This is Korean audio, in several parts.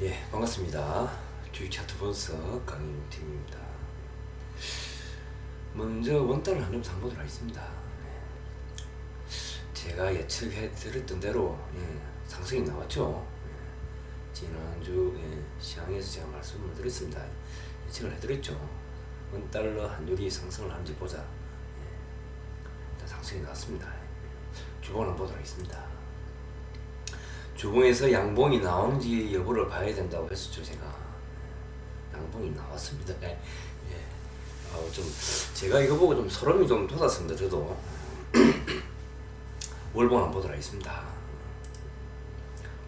예, 반갑습니다. 주식 차트 분석 강의용 팀입니다. 먼저 원달러 한점 상보도록 하겠습니다. 예. 제가 예측해 드렸던 대로 예, 상승이 나왔죠. 예. 지난주 예, 시황에서 제가 말씀을 드렸습니다. 예측을 해드렸죠. 원달러 환율이 상승을 하는지 보자. 예. 일단 상승이 나왔습니다. 주봉을 한번 보도록 하겠습니다. 주봉에서 양봉이 나오는지 여부를 봐야 된다고 했었죠 제가. 양봉이 나왔습니다. 예. 예. 아, 좀 제가 이거 보고 좀 소름이 좀 돋았습니다 저도. 월봉 한번 보도록 하겠습니다.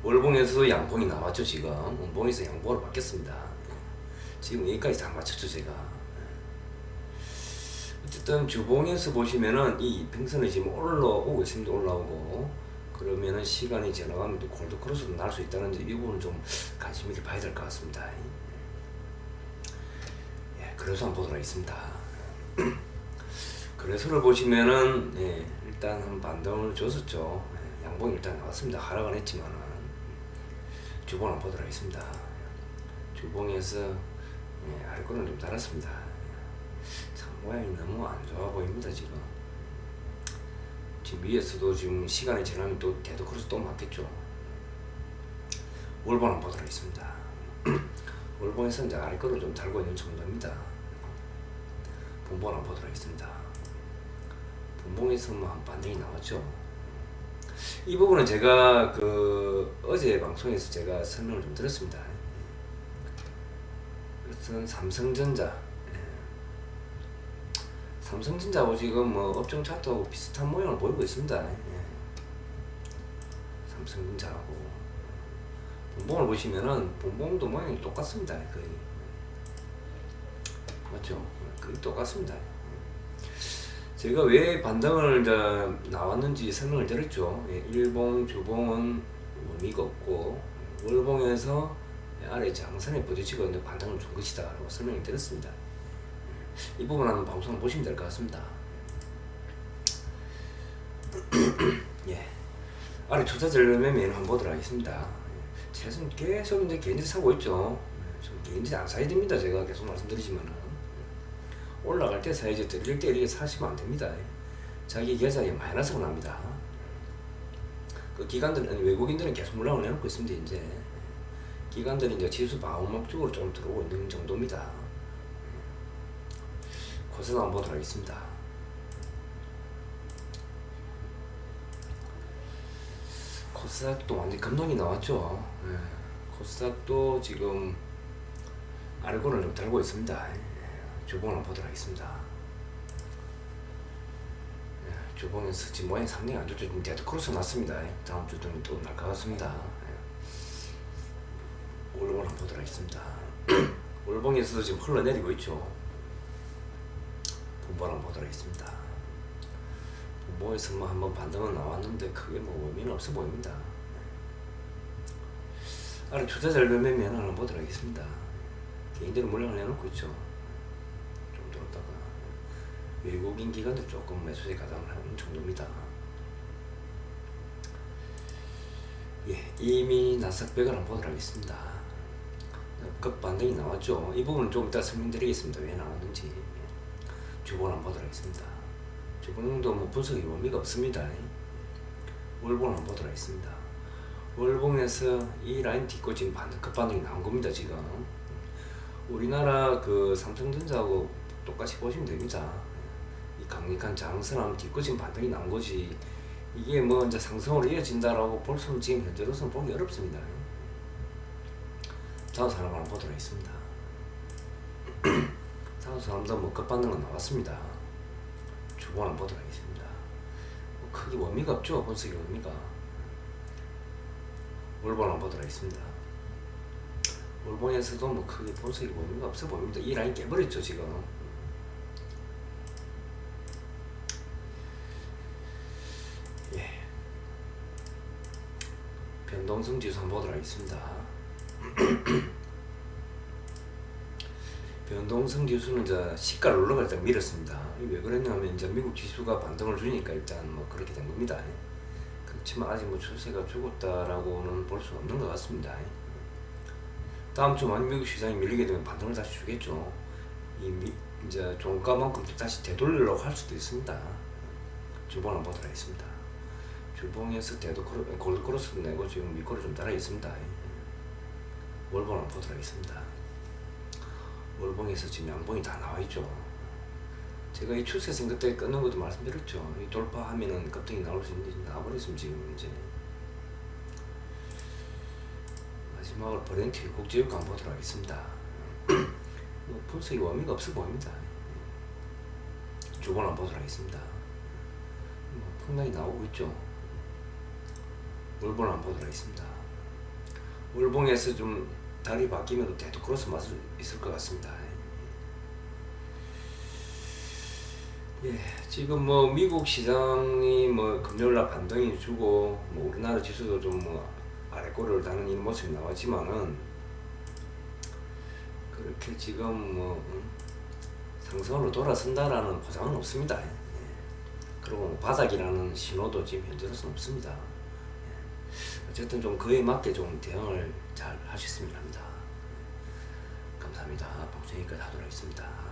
월봉에서 양봉이 나왔죠 지금. 원봉에서 양봉으로 바뀌었습니다. 지금 여기까지 다 맞췄죠 제가. 어쨌든 주봉에서 보시면은 이 평선이 지금 올라오고 있습니다 올라오고 그러면은 시간이 지나가면 또 골드 크로스도 날 수 있다는 이 부분은 좀 관심 있게 봐야 될 것 같습니다. 예, 그래서 한번 보도록 하겠습니다. 그래서를 보시면은 예, 일단 한 반등을 줬었죠. 예, 양봉이 일단 나왔습니다. 하락은 했지만은 주봉을 한번 보도록 하겠습니다. 주봉에서 예, 아래권을 좀 달았습니다. 참 모양이 너무 안 좋아 보입니다 지금. 지금 위에서도 지금 시간이 지나면 또 데드크로스 또 맞겠죠. 월봉 한번 보도록 하겠습니다. 월봉에서 이제 아래 거를 좀 달고 있는 정도입니다. 분봉 한번 보도록 하겠습니다. 분봉에서 뭐한 반등이 나왔죠. 이 부분은 제가 그 어제 방송에서 제가 설명을 좀 드렸습니다. 그것은 삼성전자 삼성전자하고 지금 뭐 업종 차트하고 비슷한 모양을 보이고 있습니다. 예. 삼성전자하고 본봉을 보시면은 본봉도 모양이 똑같습니다. 거의 맞죠? 거의 똑같습니다. 제가 왜 반등을 나왔는지 설명을 드렸죠. 예, 일봉, 주봉은 의미가 없고 월봉에서 아래 장선에 부딪히고 반등을 준 것이다 라고 설명을 드렸습니다. 이 부분 한번 방송 보시면 될 것 같습니다. 예. 아래 투자者매매는 한번 보도록 하겠습니다. 최선 계속 이제 개인들 사고 있죠. 좀 개인들 안 사야 됩니다. 제가 계속 말씀드리지만은 올라갈 때 사야지 들릴 때 이렇게 사시면 안 됩니다. 자기 계좌에 마이너스가 납니다. 그 기관들은 외국인들은 계속 물량을 내놓고 있습니다. 이제 기관들이 이제 지수 방어 목적으로 좀 들어오고 있는 정도입니다. 코스닥 한번 하겠습니다. 코스닥도 완전 급등이 나왔죠. 네. 코스닥도 지금 아래고를 좀 달고 있습니다. 주봉을 한번 보도록 하겠습니다. 네. 주봉에서 지금 모양이 상당히 안 좋죠. 지금 데드 크로스 났습니다. 다음 주도 또날 것 같습니다. 올봉을 한번 보도록 하겠습니다. 올봉에서도 지금 흘러내리고 있죠. 한번 보도록 하겠습니다. 분보에서 뭐 한번 반등은 나왔는데 크게 뭐 의미는 없어 보입니다. 아래 투자자를 매매면 한번 보도록 하겠습니다. 개인들은 물량을 내놓고 있죠. 좀 들었다가 외국인 기관들 조금 매수세 가담을 하는 정도입니다. 예, 이미 나삭백을 한번 보도록 하겠습니다. 급반등이 나왔죠. 이 부분은 좀 이따 설명드리겠습니다. 왜 나왔는지. 주봉을 한번 보도록 하겠습니다. 주봉도 뭐 분석이 의미가 없습니다. 월봉을 한번 보도록 하겠습니다. 월봉에서 이 라인 딛고 지금 반등, 급반등이 나온 겁니다. 지금 우리나라 그 삼성전자하고 똑같이 보시면 됩니다. 이 강력한 장선함 딛고 지금 반등이 나온 거지 이게 뭐 이제 상승으로 이어진다라고 볼 수는 지금 현재로서는 보기 어렵습니다. 다음 사람 한번 보도록 하겠습니다. 사람도 뭐 급받는 건 나왔습니다. 주봉 한번 보도록 하겠습니다. 뭐 크게 의미가 없죠. 분석의 의미가. 월봉 한번 보도록 하겠습니다. 월봉에서도 뭐 크게 분석의 의미가 없어 보입니다. 이 라인 깨버렸죠 지금. 예. 변동성 지수 한번 보도록 하겠습니다. 변동성 지수는 이제 시가를 올라갈 때 밀었습니다. 왜 그랬냐면 이제 미국 지수가 반등을 주니까 일단 뭐 그렇게 된 겁니다. 그렇지만 아직 뭐 추세가 죽었다라고는 볼 수 없는 것 같습니다. 다음 주 만약 미국 시장이 밀리게 되면 반등을 다시 주겠죠. 이 미, 이제 종가만큼 다시 되돌리려고 할 수도 있습니다. 주봉 한번 보도록 하겠습니다. 주봉에서 대도 크로, 골드 크로스를 내고 지금 밑거를 좀 따라 있습니다. 월봉 한번 보도록 하겠습니다. 월봉에서 지금 양봉이 다 나와 있죠. 제가 이 추세선 그때 끊는 것도 말씀드렸죠. 이 돌파하면은 급등이 나올 수 있는데 나와버렸으면 지금 이제 마지막으로 버렌티 국제유가 한번 보도록 하겠습니다. 뭐 분석이 의미가 없어 보입니다. 주봉 한번 보도록 하겠습니다. 뭐 폭락이 나오고 있죠. 월봉 한번 보도록 하겠습니다. 월봉에서 좀 달이 바뀌면 대도 크로스 맛을 있을 것 같습니다. 예, 지금 뭐 미국 시장이 뭐 금요일날 반등이 주고 뭐 우리나라 지수도 좀 뭐 아래 꼬리를 다는 이런 모습이 나왔지만은 그렇게 지금 뭐 음, 상승으로 돌아선다라는 보장은 없습니다. 예. 그리고 뭐 바닥이라는 신호도 지금 현재로서는 없습니다. 예. 어쨌든 좀 그에 맞게 좀 대응을 잘 하셨으면 합니다. 감사합니다. 방송여기까지 하도록 하겠습니다.